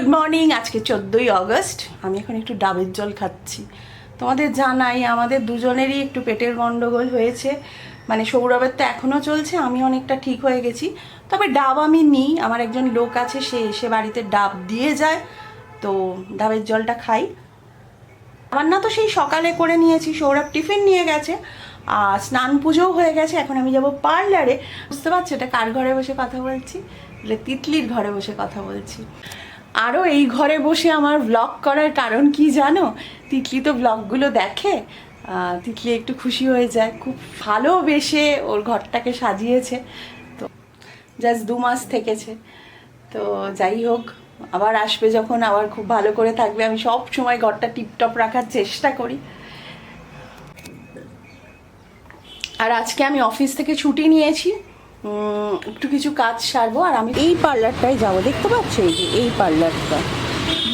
Good morning আজকে চোদ্দোই August আমি এখন একটু ডাবের জল খাচ্ছি। তোমাদের জানাই, আমাদের দুজনেরই একটু পেটের গন্ডগোল হয়েছে। মানে সৌরভের তো এখনও চলছে, আমি অনেকটা ঠিক হয়ে গেছি। তবে ডাব আমি নিই, আমার একজন লোক আছে, সে এসে বাড়িতে ডাব দিয়ে যায়। তো ডাবের জলটা খাই। রান্না তো সেই সকালে করে নিয়েছি, সৌরভ টিফিন নিয়ে গেছে। আর স্নান পুজোও হয়ে গেছে, এখন আমি যাব পার্লারে। বুঝতে পারছ? এটা কার ঘরে বসে কথা বলছি? বলে তিতলির ঘরে বসে কথা বলছি। আরও এই ঘরে বসে আমার ব্লগ করার কারণ কি জানো? তিতলি তো ব্লগগুলো দেখে তিতলি একটু খুশি হয়ে যায়। খুব ভালোবেসে ওর ঘরটাকে সাজিয়েছে। তো জাস্ট দু মাস থেকেছে। তো যাই হোক, আবার আসবে যখন, আবার খুব ভালো করে থাকবে। আমি সব সময় ঘরটা টিপটপ রাখার চেষ্টা করি। আর আজকে আমি অফিস থেকে ছুটি নিয়েছি। একটু কিছু কাজ সারবো আর আমি এই পার্লারটায় যাব। দেখতে পাচ্ছি এই যে এই পার্লারটা।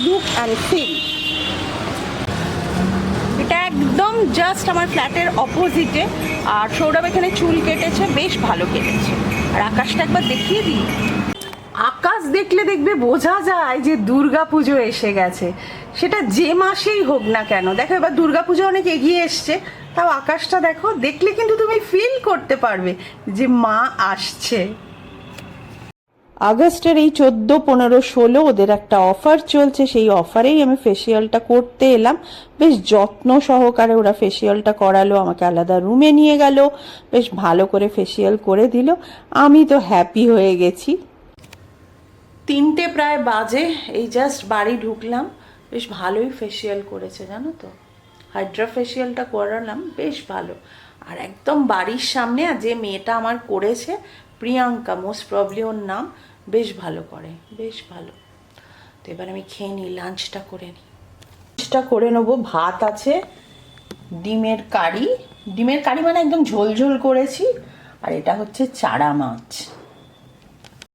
লুক অ্যান্ড ফিল এটা একদম জাস্ট আমার ফ্ল্যাটের অপোজিটে আর সৌরভ এখানে চুল কেটেছে, বেশ ভালো কেটেছে। আর আকাশটা একবার দেখিয়ে দিই। আকাশ দেখলে দেখবে বোঝা যায় যে দুর্গা পুজো এসে গেছে। সেটা যে মাসেই হোক না কেন। দেখো, এবার দুর্গা পুজো অনেক এগিয়ে এসছে। তাও আকাশটা দেখো, দেখলে কিন্তু তুমি ফিল করতে পারবে যে মা আসছে। আগস্টের এই চোদ্দ, পনেরো, ষোলো ওদের একটা অফার চলছে। সেই অফারেই আমি ফেসিয়ালটা করতে এলাম। বেশ যত্ন সহকারে ওরা ফেসিয়ালটা করালো, আমাকে আলাদা রুমে নিয়ে গেল। বেশ ভালো করে ফেসিয়াল করে দিল। আমি তো হ্যাপি হয়ে গেছি। তিনটে প্রায় বাজে, এই জাস্ট বাড়ি ঢুকলাম। বেশ ভালোই ফেসিয়াল করেছে, জানো তো? হাইড্রা ফেসিয়ালটা করালাম, বেশ ভালো। আর একদম বাড়ির সামনে, আর যে মেয়েটা আমার করেছে, প্রিয়াঙ্কা মোস্ট প্রবলি ওর নাম, বেশ ভালো করে, বেশ ভালো। তো এবার আমি খেয়ে নিই লাঞ্চটা করে নিই। লাঞ্চটা করে নেব, ভাত আছে, ডিমের কারি। ডিমের কারি মানে একদম ঝোল ঝোল করেছি, আর এটা হচ্ছে চারা মাছ।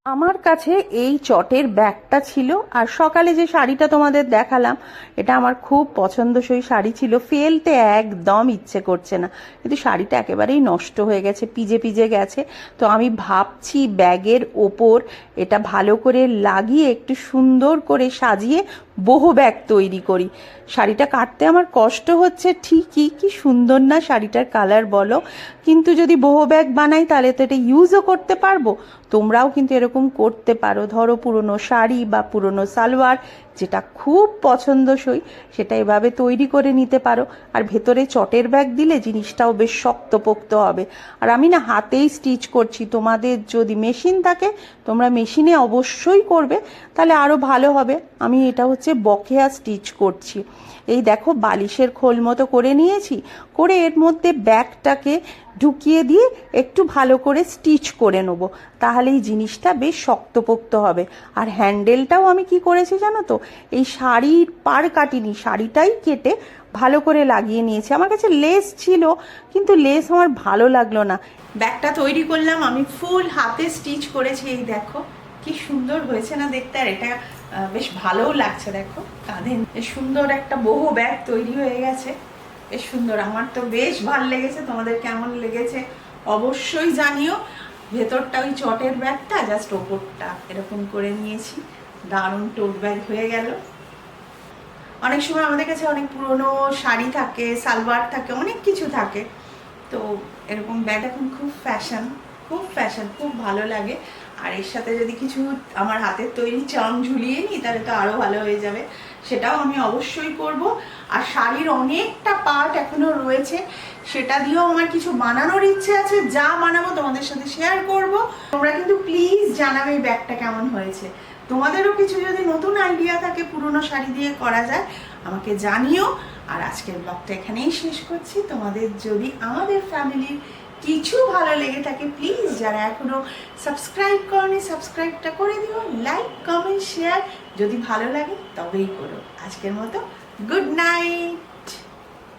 আমার কাছে এই চটের ব্যাগটা ছিল আর সকালে যে শাড়িটা তোমাদের দেখালাম, এটা আমার খুব পছন্দসই শাড়ি ছিল। ফেলতে একদম ইচ্ছে করছে না। কিন্তু শাড়িটা একেবারেই নষ্ট হয়ে গেছে, পিজে পিজে গেছে। তো আমি ভাবছি ব্যাগের ওপর এটা ভালো করে লাগিয়ে একটু সুন্দর করে সাজিয়ে বহু ব্যাগ তৈরি করি। শাড়িটা কাটতে আমার কষ্ট হচ্ছে ঠিকই, কি সুন্দর না শাড়িটার কালার বলো। কিন্তু যদি বহু ব্যাগ বানাই তাহলে তো এটা ইউজও করতে পারব। তোমরাও কিন্তু এরকম করতে পারো। ধরো পুরনো শাড়ি বা পুরনো সালোয়ার যেটা খুব পছন্দসই, সেটা এভাবে তৈরি করে নিতে পারো। আর ভেতরে চটের ব্যাগ দিলে জিনিসটাও বেশ শক্তপোক্ত হবে। আর আমি না হাতেই স্টিচ করছি। তোমাদের যদি মেশিন থাকে, তোমরা মেশিনে অবশ্যই করবে। তাহলে আরও ভালো হবে। আমি এটা হচ্ছে বকেয়া স্টিচ করছি। এই দেখো বালিশের খোল মতো করে নিয়েছি। করে এর মধ্যে ব্যাগটাকে ঢুকিয়ে দিয়ে একটু ভালো করে স্টিচ করে নেব। তাহলেই জিনিসটা বেশ শক্তপোক্ত হবে। আর হ্যান্ডেলটাও আমি কি করেছি জানো তো? এই শাড়ির পার কাটিনি, শাড়িটাই কেটে ভালো করে লাগিয়ে নিয়েছি। আমার কাছে লেস ছিল, কিন্তু লেস আমার ভালো লাগল না। ব্যাগটা তৈরি করলাম, আমি ফুল হাতে স্টিচ করেছি, এই দেখো। কি সুন্দর হয়েছে না দেখতে, আর এটা বেশ ভালোও লাগছে, দেখো। কাঁধে। সুন্দর একটা বহু ব্যাগ তৈরি হয়ে গেছে। বেশ সুন্দর। আমার তো বেশ ভালো লেগেছে। তোমাদের কেমন লেগেছে অবশ্যই জানিও। ভেতরটা ওই চটের ব্যাগটা জাস্ট ওপরটা। এরকম করে নিয়েছি। দারুণ টোট ব্যাগ হয়ে গেল। অনেক সময় আমাদের কাছে অনেক পুরনো শাড়ি থাকে, সালোয়ার থাকে, অনেক কিছু থাকে। তো এরকম ব্যাগ এখন খুব ফ্যাশন খুব ফ্যাশন খুব ভালো লাগে। আর এর সাথে যদি কিছু আমার হাতের তৈরি চাম ঝুলিয়ে নিই, তাহলে তো আরও ভালো হয়ে যাবে। সেটাও আমি অবশ্যই করব। আর শাড়ির অনেকটা পার্ট এখনও রয়েছে, সেটা দিয়েও আমার কিছু বানানোর ইচ্ছে আছে, যা বানাবো তোমাদের সাথে শেয়ার করব। তোমরা কিন্তু প্লিজ জানাবে এই ব্যাগটা কেমন হয়েছে। তোমাদেরও কিছু যদি নতুন আইডিয়া থাকে পুরনো শাড়ি দিয়ে করা যায়, আমাকে জানিও। আর আজকের ব্লগটা এখানেই শেষ করছি। তোমাদের যদি আমাদের ফ্যামিলির কিছু ভালো লেগে থাকে প্লিজ যারা এখনও সাবস্ক্রাইব করনি সাবস্ক্রাইবটা করে দিও লাইক কমেন্ট শেয়ার যদি ভালো লাগে তবেই করো। আজকের মতো গুড নাইট